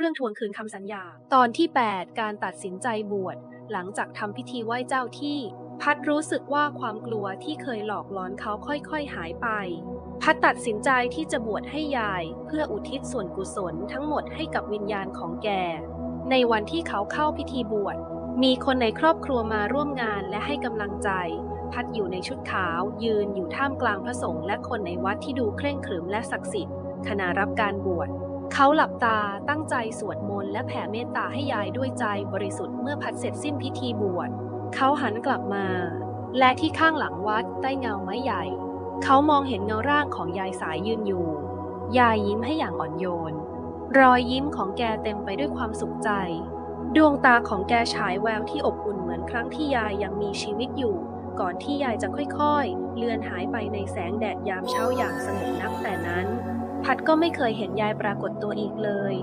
เรื่องทวงคืนคำสัญญา ตอนที่ 8 การตัดสินใจบวช หลังจากทำพิธีไหว้เจ้าที่ พัดรู้สึกว่าความกลัวที่เคยหลอกหลอนเขาค่อยๆหายไป พัดตัดสินใจที่จะบวชให้ยาย เพื่ออุทิศส่วนกุศลทั้งหมดให้กับวิญญาณของแก ในวันที่เขาเข้าพิธีบวช มีคนในครอบครัวมาร่วมงานและให้กำลังใจ พัดอยู่ในชุดขาว ยืนอยู่ท่ามกลางพระสงฆ์และคนในวัดที่ดูเคร่งขรึมและศักดิ์สิทธิ์ขณะรับการบวช เขาหลับตาตั้งใจสวดมนต์และแผ่เมตตาให้ยายด้วยใจบริสุทธิ์เมื่อพัดเสร็จสิ้นพิธีบวช เขาหันกลับมา และที่ข้างหลังวัดใต้เงาไม้ใหญ่ เขามองเห็นเงาร่างของยายสายยืนอยู่ ยายยิ้มให้อย่างอ่อนโยน รอยยิ้มของแกเต็มไปด้วยความสุขใจ ดวงตาของแกฉายแววที่อบอุ่นเหมือนครั้งที่ยายยังมีชีวิตอยู่ ก่อนที่ยายจะค่อยๆ เลือนหายไปในแสงแดดยามเช้าอย่างสงบนับแต่นั้น พัดก็ไม่เคยเห็นยายปรากฏตัวอีกเลย